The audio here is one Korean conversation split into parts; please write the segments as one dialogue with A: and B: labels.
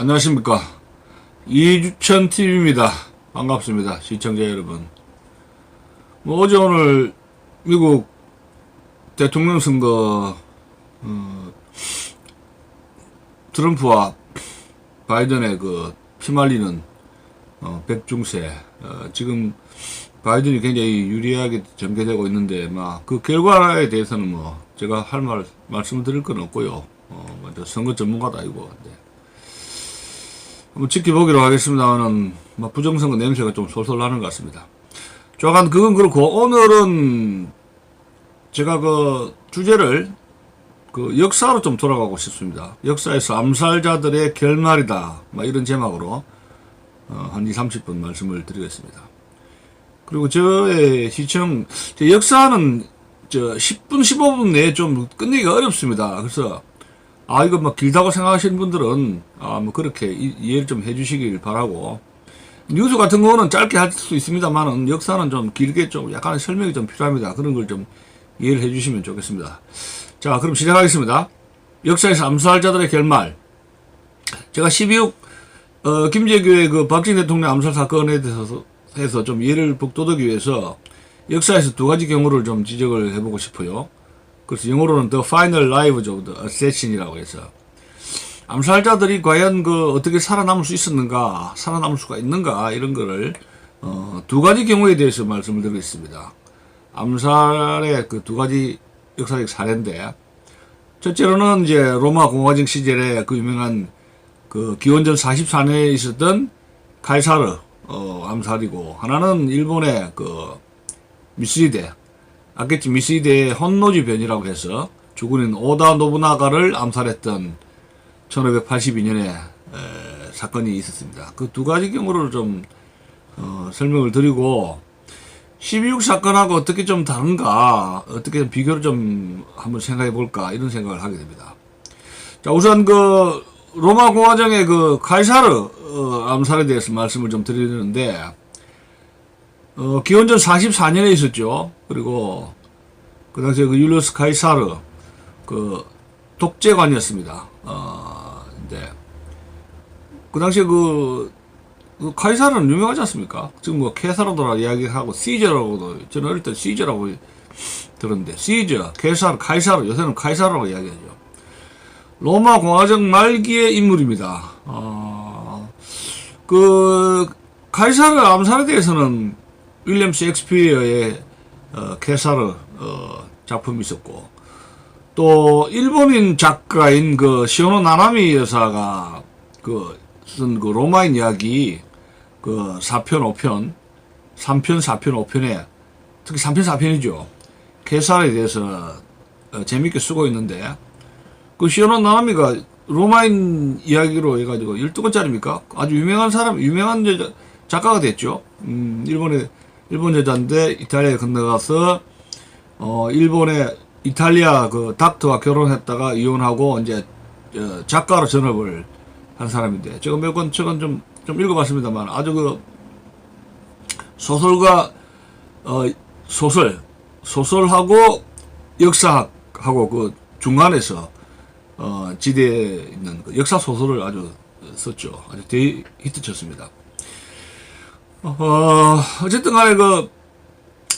A: 안녕하십니까. 이주천 TV입니다. 반갑습니다. 시청자 여러분. 뭐 어제 오늘 미국 대통령 선거, 어, 트럼프와 바이든의 그 피말리는 어, 백중세, 어, 지금 바이든이 굉장히 유리하게 전개되고 있는데, 막, 그 결과에 대해서는 뭐, 제가 할 말, 말씀을 드릴 건 없고요. 어, 선거 전문가도 아니고. 한번 지켜보기로 하겠습니다만은, 뭐, 부정선거 냄새가 좀 솔솔 나는 것 같습니다. 조간 그건 그렇고, 오늘은 제가 그 주제를 그 역사로 좀 돌아가고 싶습니다. 역사에서 암살자들의 결말이다. 뭐 이런 제목으로 어, 한 2, 30분 말씀을 드리겠습니다. 그리고 저의 시청, 제 역사는 저 10분, 15분 내에 좀 끝내기가 어렵습니다. 그래서 아, 이거 막 길다고 생각하시는 분들은 아, 뭐 그렇게 이- 이해를 좀 해주시길 바라고 뉴스 같은 거는 짧게 할 수 있습니다만은 역사는 좀 길게 좀 약간 설명이 좀 필요합니다. 그런 걸 좀 이해를 해주시면 좋겠습니다. 자, 그럼 시작하겠습니다. 역사에서 암살자들의 결말. 제가 12억 어, 김재규의 그 박진희 대통령 암살 사건에 대해서 해서 좀 이해를 북돋우기 위해서 역사에서 두 가지 경우를 좀 지적을 해보고 싶어요. 그래서 영어로는 The Final Lives of the Assassin이라고 해서 암살자들이 과연 그 어떻게 살아남을 수 있었는가, 살아남을 수가 있는가 이런 거를 어, 두 가지 경우에 대해서 말씀을 드리겠습니다. 암살의 그 두 가지 역사적 사례인데 첫째로는 이제 로마 공화정 시절에 그 유명한 그 기원전 44년에 있었던 카이사르 어, 암살이고 하나는 일본의 그 미스이데 아겠지 미스이데의 혼노지 변이라고 해서 죽은 오다 노부나가를 암살했던 1582년에 사건이 있었습니다. 그 두 가지 경우를 좀 어, 설명을 드리고 12.6 사건하고 어떻게 좀 다른가, 어떻게 좀 비교를 좀 한번 생각해 볼까, 이런 생각을 하게 됩니다. 자, 우선 그, 로마 공화정의 그, 카이사르, 어, 암살에 대해서 말씀을 좀 드리는데, 어, 기원전 44년에 있었죠. 그리고, 그 당시에 그 율리우스 카이사르, 그, 독재관이었습니다. 어, 근데, 그 당시에 그, 그 카이사르는 유명하지 않습니까? 지금 뭐 케사르도라 이야기하고 시저라고도 저는 어릴 때 시저라고 들었는데 시저, 케사르, 카이사르 요새는 카이사르라고 이야기하죠. 로마 공화정 말기의 인물입니다. 어, 그 카이사르 암살에 대해서는 윌리엄 셰익스피어의 어, 케사르 어, 작품이 있었고 또 일본인 작가인 그 시오노 나나미 여사가 그 쓴 그 로마인 이야기 그 4편, 5편, 3편, 4편, 5편에 특히 3편, 4편이죠. 케살에 대해서 어, 재밌게 쓰고 있는데 그 시오노 나나미가 로마인 이야기로 해가지고 12권짜리입니까? 아주 유명한 사람, 유명한 여자, 작가가 됐죠. 음, 일본의, 일본 여자인데 이탈리아에 건너가서 어, 일본의 이탈리아 그 닥터와 결혼했다가 이혼하고 이제 어, 작가로 전업을 한 사람인데 제가 몇 권 최근 좀, 좀 읽어봤습니다만 아주 그 소설과 어, 소설 소설하고 역사하고 그 중간에서 어, 지대에 있는 그 역사 소설을 아주 썼죠. 아주 대 히트쳤습니다. 어, 어쨌든 간에 그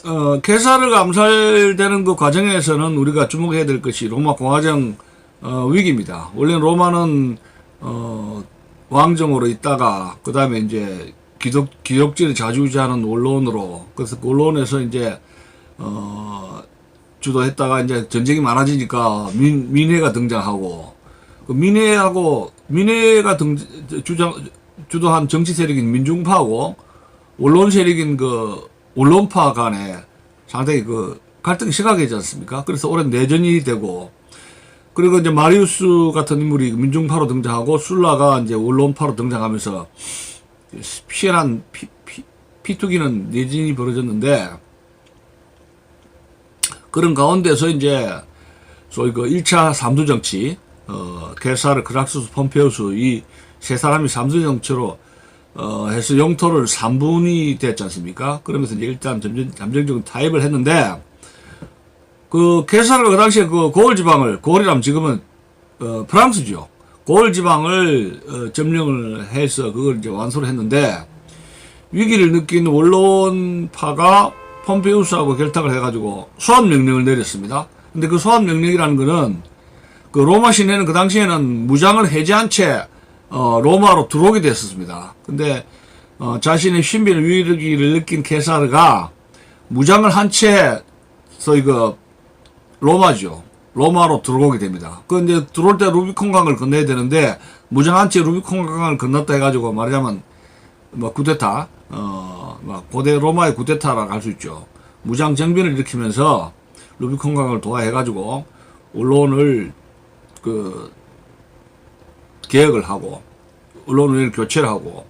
A: 어, 케사르가 암살되는 그 과정에서는 우리가 주목해야 될 것이 로마 공화정 어, 위기입니다. 원래 로마는 어, 왕정으로 있다가 그 다음에 이제 기독 기독교를 자주지하는 원론으로 그래서 그 원론에서 이제 어, 주도했다가 이제 전쟁이 많아지니까 민, 민회가 등장하고 그 민회하고 민회가 등 주장 주도한 정치 세력인 민중파하고 원론 세력인 그 원론파 간에 상당히 그 갈등이 심하게지 않습니까? 그래서 오랜 내전이 되고 그리고 이제 마리우스 같은 인물이 민중파로 등장하고 술라가 이제 원론파로 등장하면서 피해난 피, 피, 피투기는 내진이 벌어졌는데 그런 가운데서 이제 소위 그 1차 삼두 정치, 어, 게사르, 크락스스, 폼페우스 이 세 사람이 삼두 정치로 어, 해서 영토를 3분이 됐지 않습니까? 그러면서 일단 점점, 잠정적인 타협을 했는데 그 게사르가 그 당시에 그 고을 지방을 고을이라면 지금은 어, 프랑스죠. 고을 지방을 어, 점령을 해서 그걸 이제 완수를 했는데 위기를 느낀 원론파가 폼페우스하고 결탁을 해가지고 소환 명령을 내렸습니다. 근데 그 소환 명령이라는 거는 그 로마 시내는 그 당시에는 무장을 해제한 채 어, 로마로 들어오게 됐었습니다. 근데 어, 자신의 신비를 위기를 느낀 케사르가 무장을 한채 소위 그 로마죠. 로마로 들어오게 됩니다. 그 이제 들어올 때 루비콘 강을 건너야 되는데 무장한 채 루비콘 강을 건넜다 해가지고 말하자면 뭐 쿠데타 어뭐 고대 로마의 쿠데타라고 할수 있죠. 무장 정변을 일으키면서 루비콘 강을 도하해가지고 언론을 그 개혁을 하고 언론을 교체를 하고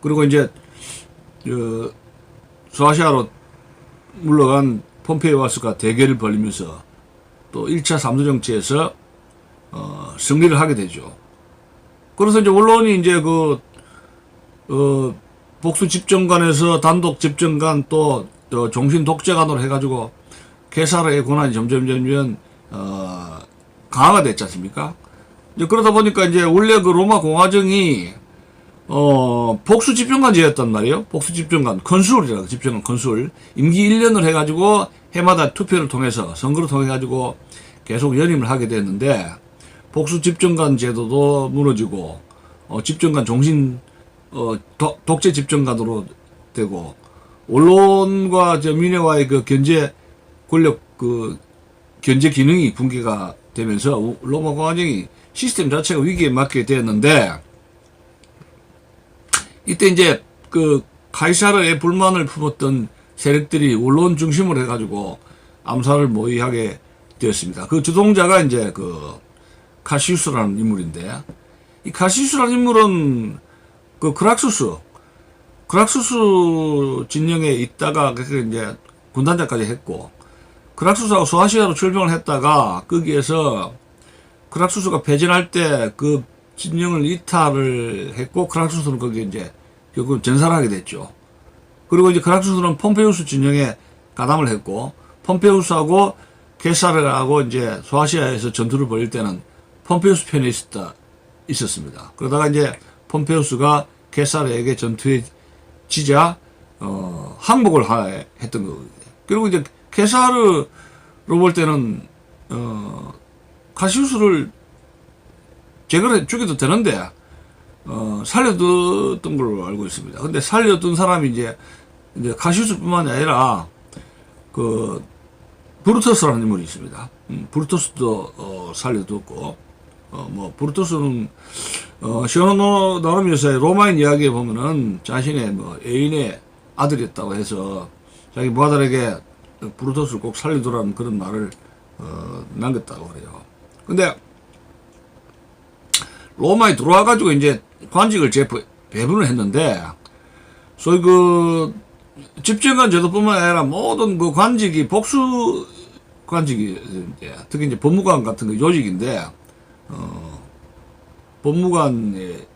A: 그리고 이제 그 소아시아로 물러간 폼페이와스가 대결을 벌이면서 또 1차 삼도 정치에서 어, 승리를 하게 되죠. 그래서 이제 언론이 이제 그 어, 복수 집정관에서 단독 집정관 또 어, 종신 독재관으로 해가지고 케사르의 권한이 점점 점점 어, 강화가 됐지 않습니까? 이제 그러다 보니까 이제 원래 그 로마 공화정이 어, 복수 집정관제였단 말이에요. 복수 집정관, 컨술이라고 집정관 컨술. 임기 1년을 해가지고 해마다 투표를 통해서 선거를 통해 가지고 계속 연임을 하게 됐는데 복수 집정관 제도도 무너지고 어, 집정관 종신 어, 도- 독재 집정관으로 되고 언론과 저 민회와의 그 견제 권력 그 견제 기능이 붕괴가 되면서 우- 로마 공화정이 시스템 자체가 위기에 맞게 되었는데 이때 이제 그 카이사르의 불만을 품었던 세력들이 언론 중심으로 해가지고 암살을 모의하게 되었습니다. 그 주동자가 이제 그 카시우스라는 인물인데 이 카시우스라는 인물은 그 크락수스 크락수스 진영에 있다가 그 이제 군단장까지 했고 크락수스하고 소아시아로 출병을 했다가 거기에서 크락수스가 패전할 때 그 진영을 이탈을 했고 크락수스는 거기에 이제 결국 전살하게 됐죠. 그리고 이제 크락수스는 폼페우스 진영에 가담을 했고 폼페우스하고 게사르하고 이제 소아시아에서 전투를 벌일 때는 폼페우스 편에 있었다 있었습니다. 그러다가 이제 폼페우스가 게사르에게 전투에 지자 어, 항복을 하, 했던 거거든요. 그리고 이제 게사르로 볼 때는 어, 카시우스를 제거를 죽여도 되는데 어, 살려뒀던 걸로 알고 있습니다. 근데 살려둔 사람이 이제 이제 카시우스뿐만이 아니라 그 브루터스라는 인물이 있습니다. 음, 브루터스도 어, 살려뒀고 어, 뭐 브루터스는 어, 시오노 나름 여사의 로마인 이야기에 보면은 자신의 뭐 애인의 아들이었다고 해서 자기 부하들에게 브루터스를 꼭 살려두라는 그런 말을 어, 남겼다고 그래요. 근데 로마에 들어와가지고 이제 관직을 재부, 배분을 했는데, 소위 그, 집정관 제도뿐만 아니라 모든 그 관직이 복수 관직이, 이제 특히 이제 법무관 같은 그 요직인데, 어, 법무관에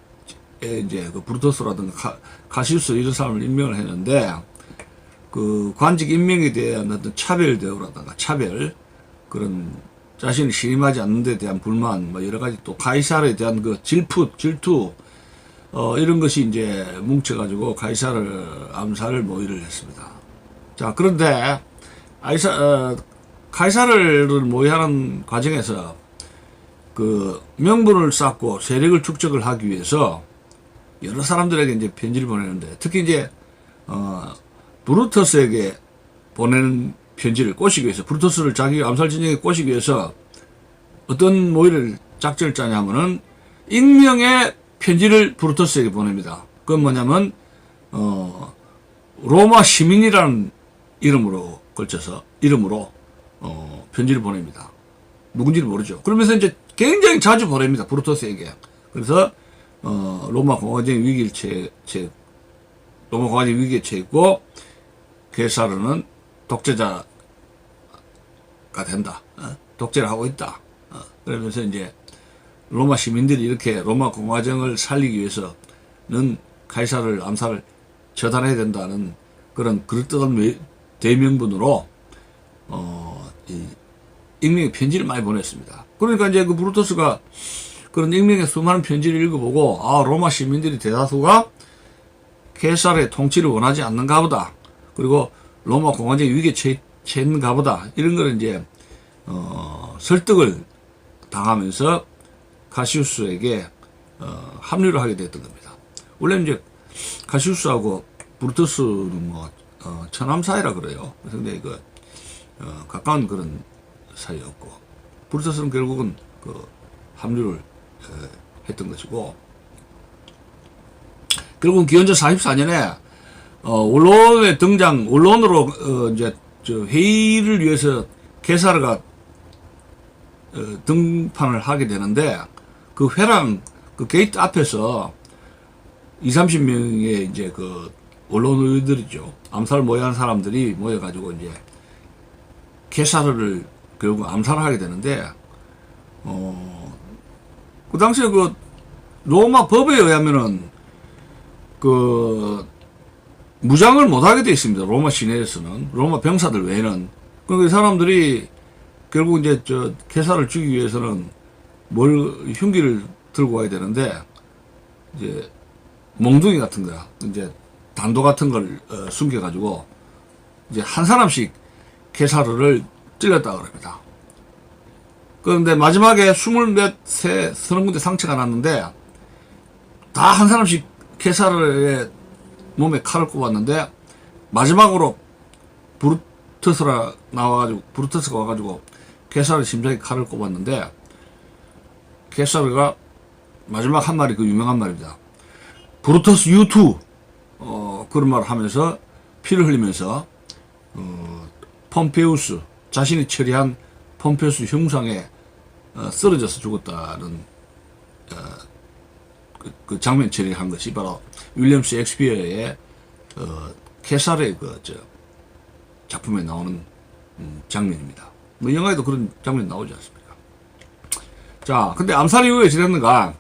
A: 이제 그 브루토스라든가 카, 카시우스 이런 사람을 임명을 했는데, 그 관직 임명에 대한 어떤 차별 대우라든가 차별, 그런 자신이 신임하지 않는 데 대한 불만, 뭐 여러 가지 또 카이사르에 대한 그 질투, 질투, 어, 이런 것이 이제 뭉쳐가지고 카이사르 암살을 모의를 했습니다. 자, 그런데 아이사, 어, 카이사르를 모의하는 과정에서 그 명분을 쌓고 세력을 축적을 하기 위해서 여러 사람들에게 이제 편지를 보내는데 특히 이제 어, 브루터스에게 보내는 편지를 꼬시기 위해서 브루터스를 자기 암살 진영에 꼬시기 위해서 어떤 모의를 작전을 짜냐면은 익명의 편지를 브루터스에게 보냅니다. 그건 뭐냐면 어 로마 시민이라는 이름으로 걸쳐서 이름으로 어 편지를 보냅니다. 누군지를 모르죠. 그러면서 이제 굉장히 자주 보냅니다. 브루터스에게. 그래서 어 로마 공화정이 위기를 처해 로마 공화정이 위기에 처했고 게사르는 독재자가 된다. 어? 독재를 하고 있다. 어, 그러면서 이제 로마 시민들이 이렇게 로마 공화정을 살리기 위해서는 카이사를 암살을 처단해야 된다는 그런 그럴듯한 외- 대명분으로 어, 이 익명의 편지를 많이 보냈습니다. 그러니까 이제 그 브루토스가 그 그런 익명의 수많은 편지를 읽어보고 아 로마 시민들이 대다수가 케살의 통치를 원하지 않는가 보다. 그리고 로마 공화제 위기에 처해- 처했는가 보다. 이런 걸 이제 어, 설득을 당하면서 카시우스에게 어, 합류를 하게 됐던 겁니다. 원래 이제 카시우스하고 브루투스는 뭐 어, 처남 사이라 그래요. 근데 그 어, 가까운 그런 사이였고 브루투스는 결국은 그 합류를 어, 했던 것이고 결국은 기원전 44년에 어, 원론의 등장 원론으로 어, 이제 저 회의를 위해서 게사르가 어, 등판을 하게 되는데 그 회랑 그 게이트 앞에서 2, 30명의 이제 그 언론 의들이죠. 암살 모의한 사람들이 모여가지고 이제 게사르를 결국 암살을 하게 되는데 어, 그 당시에 그 로마 법에 의하면은 그 무장을 못하게 돼 있습니다. 로마 시내에서는 로마 병사들 외에는 그러니까 이 사람들이 결국 이제 저 개사를 죽이기 위해서는 뭘 흉기를 들고 와야 되는데 이제 몽둥이 같은 거야 이제 단도 같은 걸 어, 숨겨가지고 이제 한 사람씩 개사를 찔렀다 그럽니다. 그런데 마지막에 스물 몇 세, 서른 군데 상처가 났는데 다 한 사람씩 개사르의 몸에 칼을 꼽았는데 마지막으로 브루터스라 나와가지고 브루터스가 와가지고 개사르 심장에 칼을 꼽았는데 개사르가 마지막 한 말이 그 유명한 말입니다. 브루터스 U2 어, 그런 말을 하면서 피를 흘리면서 어, 폼페우스 자신이 처리한 폼페우스 형상에 어, 쓰러져서 죽었다는 그, 그 장면 처리를 한 것이 바로 윌리엄 셰익스피어의 어, 케살의 그저 작품에 나오는 음, 장면입니다. 뭐 영화에도 그런 장면 나오지 않습니까? 자, 근데 암살 이후에 지냈는가?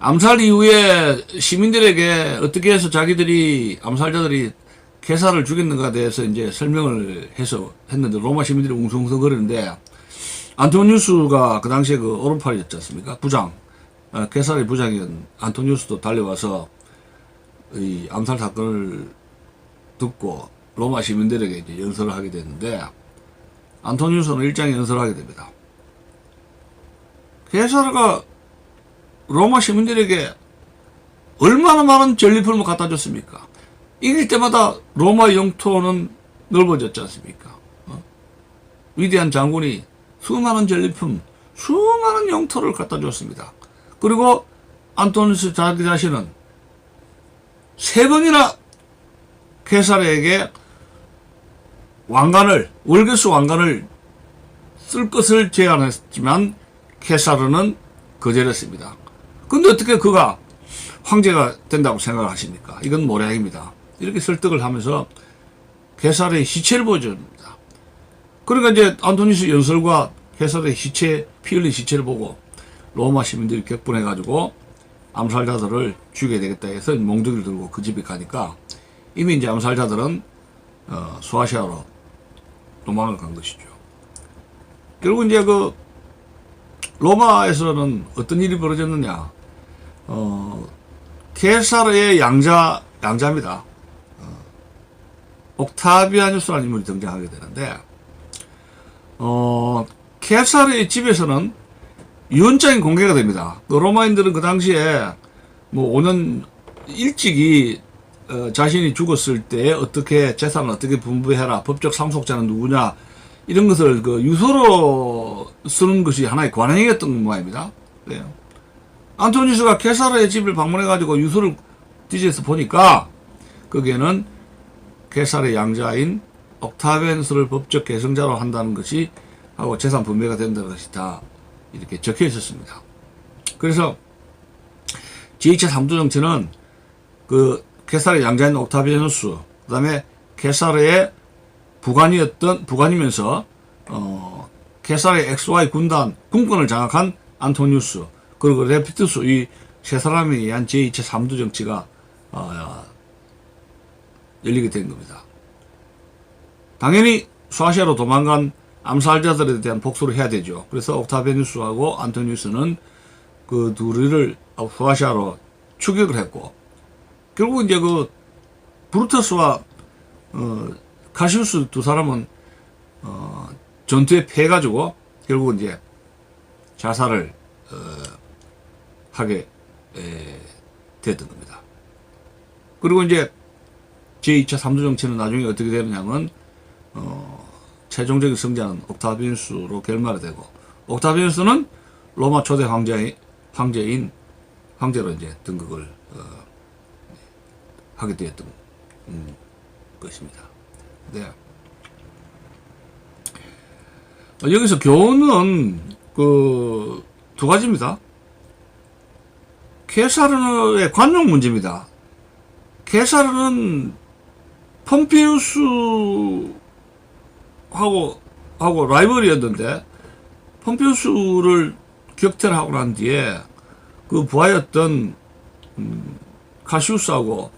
A: 암살 이후에 시민들에게 어떻게 해서 자기들이 암살자들이 개사를 죽였는가에 대해서 이제 설명을 해서 했는데 로마 시민들이 웅성웅성 거리는데 안토니우스가 그 당시에 그 오른팔이었지 않습니까? 부장. 어, 개살의 부장인 안토니우스도 달려와서 이 암살 사건을 듣고 로마 시민들에게 이제 연설을 하게 됐는데 안토니우스는 일장에 연설을 하게 됩니다. 개사르가 로마 시민들에게 얼마나 많은 전리품을 갖다 줬습니까? 이길 때마다 로마 영토는 넓어졌지 않습니까? 어? 위대한 장군이 수많은 전리품, 수많은 영토를 갖다 줬습니다. 그리고 안토니스 자기 자신은 세 번이나 케사르에게 왕관을 월계수 왕관을 쓸 것을 제안했지만 케사르는 거절했습니다. 근데 어떻게 그가 황제가 된다고 생각을 하십니까? 이건 모략입니다. 이렇게 설득을 하면서 케사르의 시체를 보여줍니다. 그러니까 이제 안토니스 연설과 케사르의 시체, 피 흘린 시체를 보고 로마 시민들이 격분해가지고 암살자들을 죽여야 되겠다 해서 몽둥이를 들고 그 집에 가니까 이미 이제 암살자들은 어, 소아시아로 도망을 간 것이죠. 결국 이제 그 로마에서는 어떤 일이 벌어졌느냐? 어, 케사르의 양자 양자입니다. 어, 옥타비아누스라는 인물이 등장하게 되는데 어, 케사르의 집에서는 유언장이 공개가 됩니다. 그 로마인들은 그 당시에 뭐 5년 일찍이 어, 자신이 죽었을 때 어떻게 재산을 어떻게 분배해라, 법적 상속자는 누구냐 이런 것을 그 유서로 쓰는 것이 하나의 관행이었던 모양입니다. 그래요. 안토니스가 케사르의 집을 방문해가지고 유서를 뒤져서 보니까 거기에는 케사르의 양자인 옥타벤스를 법적 계승자로 한다는 것이 하고 재산 분배가 된다는 것이 다 이렇게 적혀 있었습니다. 그래서 제2차 삼두 정치는 그 케사르의 양자인 옥타비아누스, 그 다음에 케사르의 부관이었던, 부관이면서, 어, 케사르의 XY 군단, 군권을 장악한 안토니우스, 그리고 레피투스, 이 세 사람에 의한 제2차 삼두 정치가, 어, 열리게 된 겁니다. 당연히 소아시아로 도망간 암살자들에 대한 복수를 해야 되죠. 그래서 옥타베누스하고 안토니우스는 그 둘을 후아시아로 추격을 했고 결국 이제 그 브루터스와 어, 카시우스 두 사람은 어, 전투에 패해가지고 결국 이제 자살을 어, 하게 에, 됐던 겁니다. 그리고 이제 제2차 3조 정치는 나중에 어떻게 되느냐면 어, 최종적인 승자는 옥타비누스로 결말이 되고 옥타비누스는 로마 초대 황제인, 황제인 황제로 이제 등극을 어, 하게 되었던 음, 것입니다. 네. 어, 여기서 교훈은 그 두 가지입니다. 케사르의 관용 문제입니다. 케사르는 펌페우스 하고 하고 라이벌이었는데 펌페우스를 격퇴하고 난 뒤에 그 부하였던 음, 카시우스하고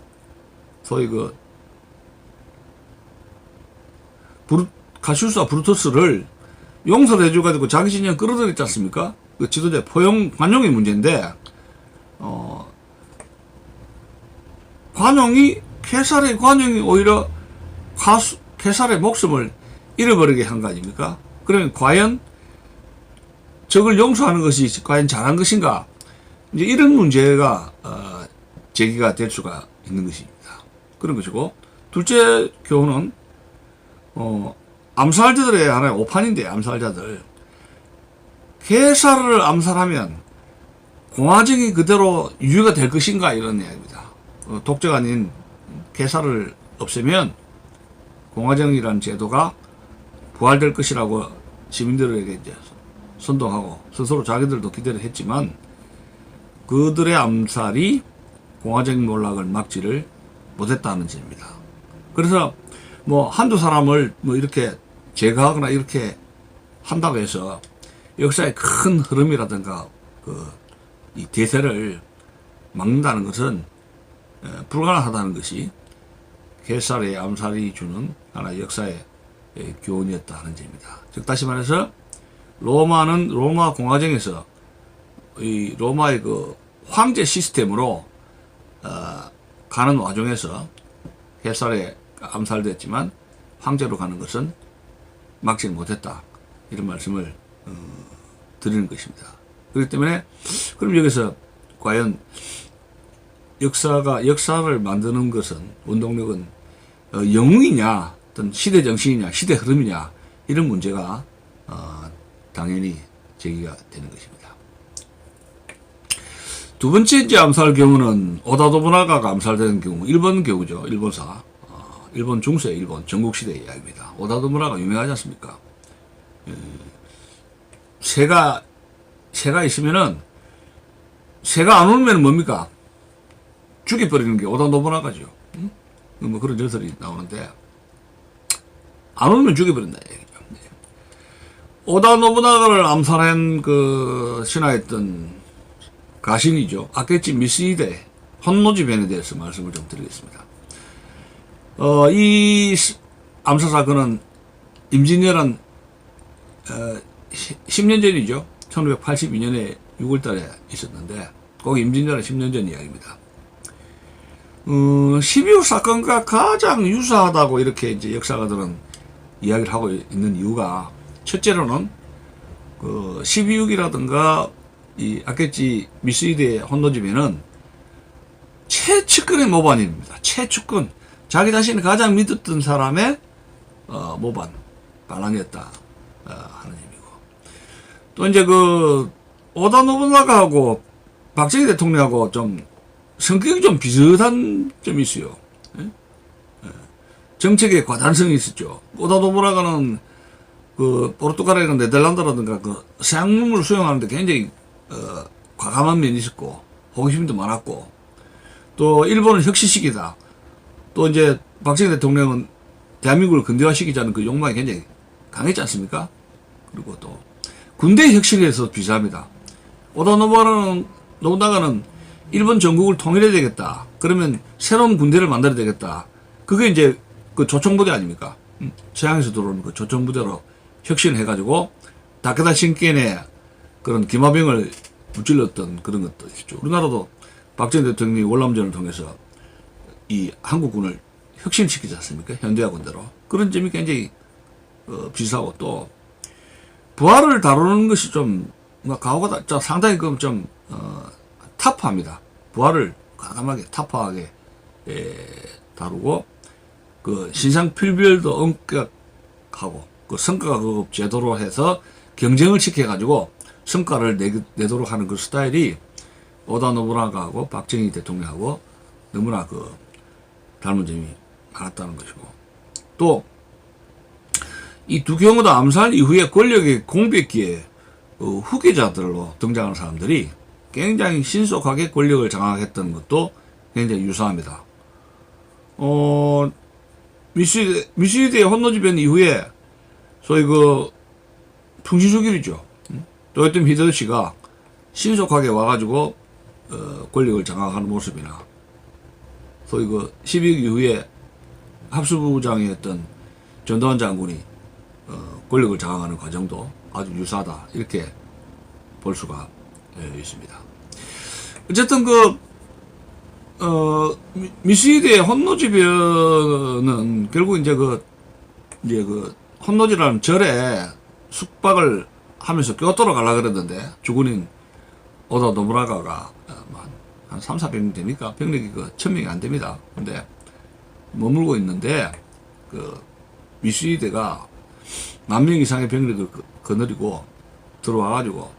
A: 소위 그 브루, 카시우스와 브루토스를 용서를 해줘가지고 진영 끌어들였지 않습니까? 그 지도자 포용 관용의 문제인데 어, 관용이 케살의 관용이 오히려 가수, 케살의 목숨을 잃어버리게 한 거 아닙니까? 그러면 과연 적을 용서하는 것이 과연 잘한 것인가? 이제 이런 문제가 어, 제기가 될 수가 있는 것입니다. 그런 것이고 둘째 교훈은 어, 암살자들의 하나의 오판인데 암살자들 케살을 암살하면 공화정이 그대로 유지가 될 것인가 이런 이야기입니다. 어, 독재가 아닌 개사를 없애면 공화정이라는 제도가 부활될 것이라고 시민들에게 이제 선동하고 스스로 자기들도 기대를 했지만 그들의 암살이 공화적 몰락을 막지를 못했다는 점입니다. 그래서 뭐 한두 사람을 뭐 이렇게 제거하거나 이렇게 한다고 해서 역사의 큰 흐름이라든가 그 이 대세를 막는다는 것은 에, 불가능하다는 것이 개살의 암살이 주는 하나의 역사의 에, 교훈이었다 하는 점입니다. 즉 다시 말해서 로마는 로마 공화정에서 이 로마의 그 황제 시스템으로 어, 가는 와중에서 개살에 암살됐지만 황제로 가는 것은 막지는 못했다 이런 말씀을 어, 드리는 것입니다. 그렇기 때문에 그럼 여기서 과연 역사가 역사를 만드는 것은 운동력은 어, 영웅이냐 어떤 시대 정신이냐 시대 흐름이냐 이런 문제가 어, 당연히 제기가 되는 것입니다. 두 번째 이제 암살 경우는 오다도부나가가 암살되는 경우 일본 경우죠 일본사 어, 일본 중세 일본 전국시대 이야기입니다. 오다도부나가 유명하지 않습니까? 에, 새가 새가 있으면은 새가 안 오면 뭡니까? 죽여버리는 게 오다 노부나가죠. 응? 뭐 그런 전설이 나오는데 안 오면 죽여버린다. 네. 오다 노부나가를 암살한 그 신화했던 가신이죠. 아케치 미스이데 혼노지 변에 대해서 말씀을 좀 드리겠습니다. 어, 이 암살 사건은 임진왜란 어, 10년 전이죠. 1982년에 6월 달에 있었는데, 꼭 임진왜란 10년 전 이야기입니다. 어, 12.6 사건과 가장 유사하다고 이렇게 이제 역사가들은 이야기를 하고 있는 이유가, 첫째로는, 그, 12.6이라든가, 이, 아케치 미스이드의 혼노집에는 최측근의 모반입니다. 최측근. 자기 자신이 가장 믿었던 사람의, 어, 모반, 반항이었다, 어, 하는 의미고. 또 이제 그 오다 노부나가하고 박정희 대통령하고 좀 성격이 좀 비슷한 점이 있어요. 정책에 과단성이 있었죠. 노부나가는 그 포르투갈이나 네덜란드라든가 그 서양문을 수용하는데 굉장히 어, 과감한 면이 있었고 호기심도 많았고 또 일본은 혁신식이다. 또 이제 박정희 대통령은 대한민국을 근대화시키자는 그 욕망이 굉장히 강했지 않습니까? 그리고 또 군대 혁신에서 비슷합니다. 오다 노부나가는 노부나가는 일본 전국을 통일해야 되겠다. 그러면 새로운 군대를 만들어야 되겠다. 그게 이제 그 조총부대 아닙니까? 음, 서양에서 들어오는 그 조총부대로 혁신해가지고 다케다 신겐의 그런 기마병을 무찔렀던 그런 것도 있죠. 우리나라도 박정희 대통령이 월남전을 통해서 이 한국군을 혁신시키지 않습니까? 현대화 군대로. 그런 점이 굉장히 어, 비슷하고 또 부활을 다루는 것이 좀 뭐, 가오가 좀 상당히 그좀 어, 타프합니다. 부활을 과감하게 타프하게 에, 다루고 그 신상 필별도 엄격하고 그 성과가 그 제도로 해서 경쟁을 시켜가지고 성과를 내, 내도록 하는 그 스타일이 오다 노부나가하고 박정희 대통령하고 너무나 그 닮은 점이 많았다는 것이고 또 이 두 경우 다 암살 이후에 권력의 공백기에 어, 후계자들로 등장하는 사람들이 굉장히 신속하게 권력을 장악했던 것도 굉장히 유사합니다. 어, 미시대, 미시대의 혼노지변 이후에 소위 그 풍신수길이죠. 또요토 히데요시가 신속하게 와가지고 어, 권력을 장악하는 모습이나 소위 그 12일 이후에 합수부장이었던 전두환 장군이 어, 권력을 장악하는 과정도 아주 유사하다 이렇게 볼 수가 예, 있습니다. 어쨌든 그 어, 미- 미시대의 혼노지변은 결국 이제 그 이제 그 혼노지라는 절에 숙박을 하면서 교토로 가려 그랬는데 주군인 오다 노무라가가 어, 뭐한 3, 400명 됩니까? 병력이 그 1000명이 안 됩니다. 근데 머물고 있는데 그 미시대가 만 명 이상의 병력을 거- 거느리고 들어와가지고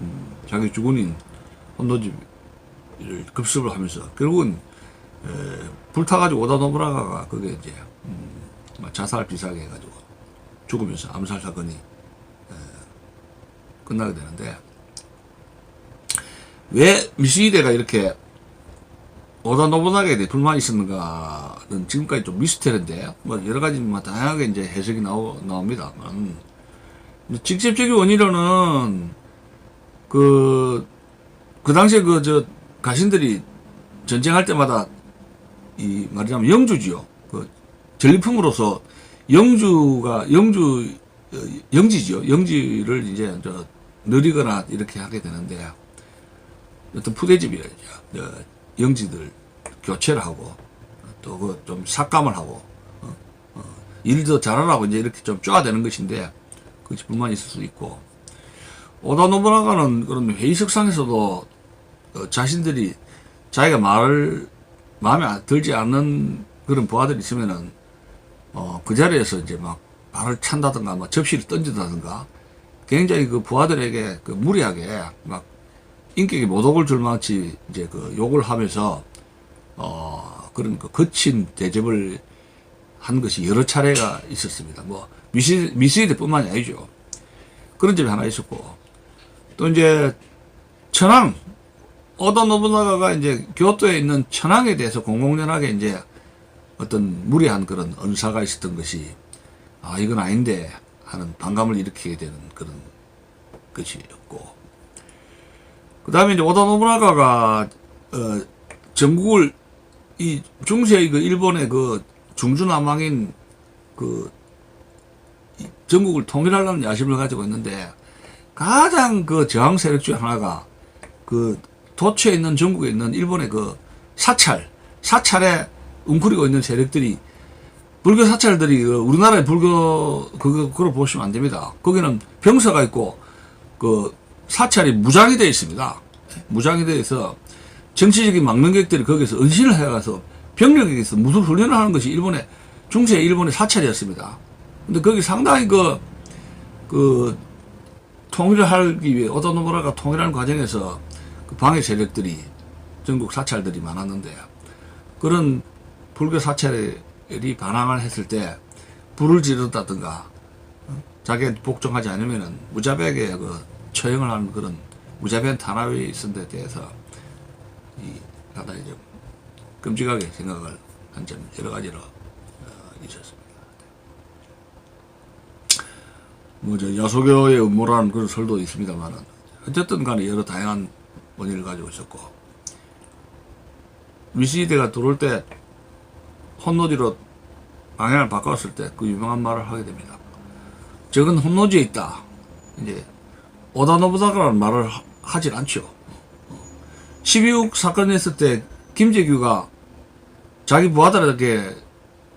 A: 음, 자기 주군인 혼노지를 급습을 하면서. 결국은 에, 불타가지고 오다 노무라가가 그게 이제 음, 막 자살 비슷하게 해가지고 죽으면서 암살 사건이 에, 끝나게 되는데 왜 미시대가 이렇게 오다 노부나가에 대해 불만이 있었는가는 지금까지 좀 미스테리인데 뭐 여러 가지 뭐 다양하게 이제 해석이 나오, 나옵니다만. 근데 직접적인 원인으로는 그, 그 당시에 그, 저, 가신들이 전쟁할 때마다 이 말하자면 영주지요. 그 전리품으로서 영주가, 영주, 어, 영지지요. 영지를 이제 저, 느리거나 이렇게 하게 되는데 어떤 푸대집이죠. 영지들 교체를 하고 또 그 좀 삭감을 하고 어, 어, 일도 잘하라고 이제 이렇게 좀 쪼아대는 것인데 그것이 불만이 있을 수 있고 오다 노부나가는 그런 회의석상에서도 어, 자신들이 자기가 말을 마음에 안- 들지 않는 그런 부하들이 있으면은 어, 그 자리에서 이제 막 발을 찬다든가 막 접시를 던진다든가 굉장히 그 부하들에게 그 무리하게 막 인격에 모독을 줄 만치 이제 그 욕을 하면서 어 그런 그 거친 대접을 한 것이 여러 차례가 있었습니다. 뭐 미시 미시대뿐만이 아니죠. 그런 점이 하나 있었고 또 이제 천황 오다 노부나가가 이제 교토에 있는 천황에 대해서 공공연하게 이제 어떤 무리한 그런 언사가 있었던 것이 아 이건 아닌데 하는 반감을 일으키게 되는 그런 것이었고. 그 다음에 이제 오다 노부나가가 어 전국을 이 중세 그 일본의 그 중주남왕인 그이 전국을 통일하려는 야심을 가지고 있는데 가장 그 저항 세력 중 하나가 그 도처에 있는 전국에 있는 일본의 그 사찰 사찰에 웅크리고 있는 세력들이 불교 사찰들이 그 우리나라의 불교 그거 그걸 보시면 안 됩니다. 거기는 병사가 있고 그 사찰이 무장이 되어 있습니다. 무장이 되어 있어 정치적인 망명객들이 거기서 은신을 해가서 병력에게서 무술 훈련을 하는 것이 일본의 중세 일본의 사찰이었습니다. 근데 거기 상당히 그, 그, 통일을 하기 위해 오다노무라가 통일하는 과정에서 그 방해 세력들이 전국 사찰들이 많았는데 그런 불교 사찰이 반항을 했을 때 불을 지른다든가 어? 자기가 복종하지 않으면은 무자백에 그 처형을 하는 그런 무자비한 탄압이 있은 데 대해서 이 상당히 좀 끔찍하게 생각을 한 점 여러 가지로 어, 있었습니다. 뭐저 야소교의 음모라는 그런 설도 있습니다만은 어쨌든 간에 여러 다양한 원인을 가지고 있었고 위시대가 들어올 때 혼노디로 방향을 바꿨을 때 그 유명한 말을 하게 됩니다. 적은 혼노지에 있다. 이제 오다 노부다라는 말을 하- 하질 않죠. 12욱 사건 했을 때 김재규가 자기 부하들에게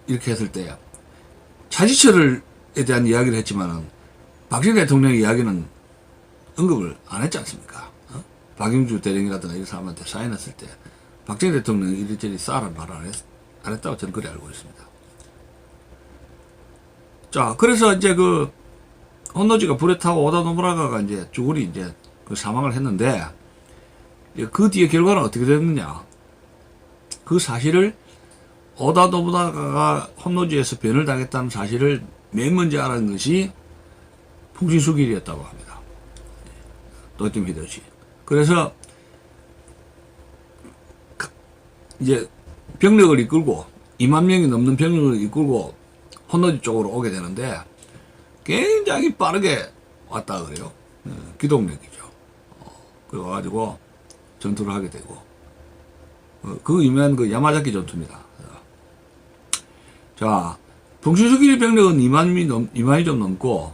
A: 이렇게 했을 때 차지철에 대한 이야기를 했지만은 박정희 대통령 이야기는 언급을 안 했지 않습니까? 어? 박영주 대령이라든가 이런 사람한테 사인했을 때 박정희 대통령이 이리저리 싸라 말을 안, 했, 안 했다고 저는 그래 알고 있습니다. 자, 그래서 이제 그 혼노지가 불에 타고 오다 노무라가가 이제 쭈구리 이제 그 사망을 했는데 그 뒤에 결과는 어떻게 됐느냐? 그 사실을 오다 노무라가가 혼노지에서 변을 당했다는 사실을 맨 먼저 알은 것이 풍신수길이었다고 합니다. 도이토미 히데요시. 그래서 그- 이제 병력을 이끌고 2만 명이 넘는 병력을 이끌고 혼노지 쪽으로 오게 되는데 굉장히 빠르게 왔다 그래요. 어, 기동력이죠. 어, 그래 가지고 전투를 하게 되고 어, 그 유명한 그 야마자키 전투입니다. 어. 자, 풍신수길 병력은 2만이 넘 2만이 좀 넘고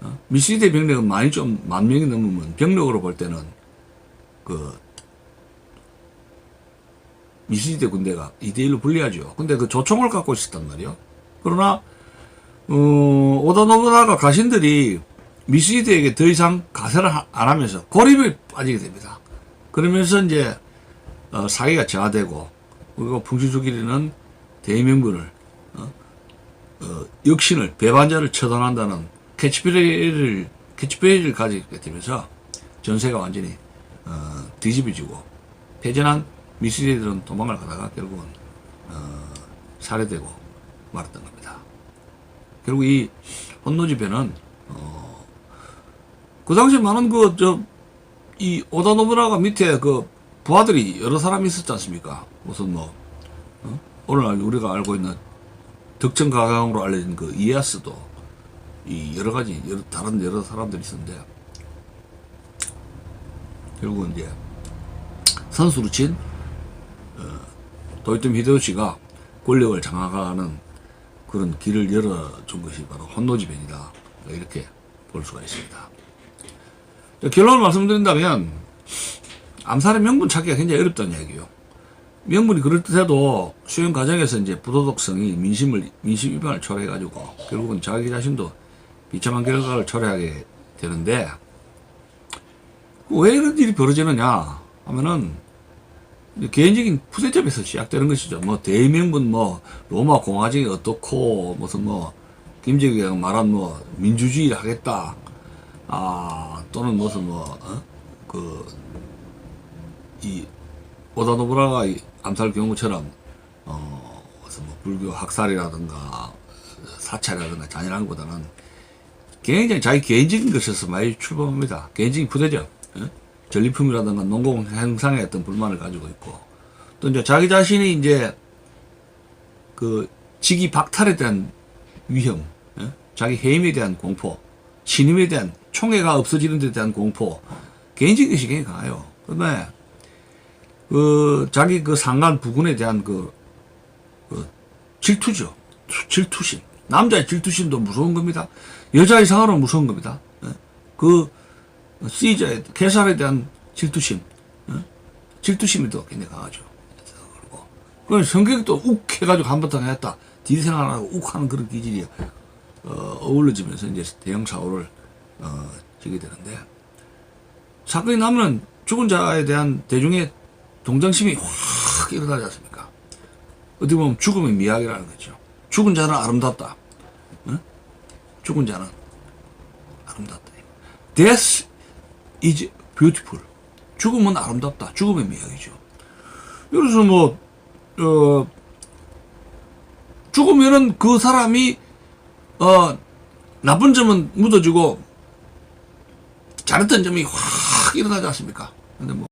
A: 어? 미시대 병력은 많이 좀 만 명이 넘으면 병력으로 볼 때는 그 미시대 군대가 2대1로 불리하죠. 근데 그 조총을 갖고 있었단 말이요. 그러나 어, 오다 노부나가 가신들이 미시대에게 더 이상 가세를 하- 안 하면서 고립에 빠지게 됩니다. 그러면서 이제 어, 사기가 저하되고 그리고 풍신수길이는 대의명분을 어, 어, 역신을 배반자를 처단한다는 캐치프레이를 캐치프레이를 가지게 되면서 전세가 완전히 어, 뒤집어지고 패전한 미스리들은 도망을 가다가 결국은 어, 살해되고 말았던 겁니다. 결국 이 혼노지배는 어, 그 당시 많은 그 저 이 오다 노무라가 밑에 그 부하들이 여러 사람이 있었지 않습니까? 무슨 뭐 어? 오늘날 우리가 알고 있는 덕천 가강으로 알려진 그 이에야스도 이 여러 가지 여러 다른 여러 사람들이 있었는데 결국은 이제 선수로 친 어, 도이토미 히데요시가 권력을 장악하는 그런 길을 열어준 것이 바로 혼노지변이다 이렇게 볼 수가 있습니다. 자, 결론을 말씀드린다면 암살의 명분 찾기가 굉장히 어렵다는 이야기예요. 명분이 그럴듯해도 수행 과정에서 이제 부도덕성이 민심을 민심 위반을 초래해가지고 결국은 자기 자신도 비참한 결과를 초래하게 되는데 왜 이런 일이 벌어지느냐 하면은 개인적인 푸대접에서 시작되는 것이죠. 뭐 대명분 뭐 로마 공화정이 어떻고 무슨 뭐 김정희가 말한 뭐 민주주의를 하겠다 아 또는 무슨 뭐그이 오다 노브라가 이 암살 경우처럼 어 무슨 뭐 불교 학살이라든가 사찰이라든가 잔인한 것보다는 굉장히 자기 개인적인 것에서 많이 출범합니다. 개인적인 부대죠. 예? 전리품이라든가 농공 행상에 어떤 불만을 가지고 있고 또 이제 자기 자신이 이제 그 직위 박탈에 대한 위험, 예? 자기 해임에 대한 공포, 신임에 대한 총애가 없어지는 데 대한 공포, 것이 굉장히 강해요. 그다음에 그 자기 그 상간 부군에 대한 그, 그 질투죠. 투- 질투심. 남자의 질투심도 무서운 겁니다. 여자의 상으로 무서운 겁니다. 예? 그 시저의 개살에 대한 질투심, 예? 질투심이 또 굉장히 강하죠. 그리고 그 성격도 욱 해가지고 한바탕 했다. 뒤 생활하고 욱 하는 그런 기질이 어, 어우러지면서 이제 대형 사고를 어, 지게 되는데 사건이 나면 죽은 자에 대한 대중의 동정심이 확 일어나지 않습니까? 어떻게 보면 죽음의 미학이라는 거죠. 죽은 자는 아름답다. 응? 죽은 자는 아름답다. Death is beautiful. 죽음은 아름답다. 죽음의 미학이죠. 그래서 뭐, 어, 죽으면은 그 사람이, 어, 나쁜 점은 묻어지고, 잘했던 점이 확 일어나지 않습니까? 근데 뭐,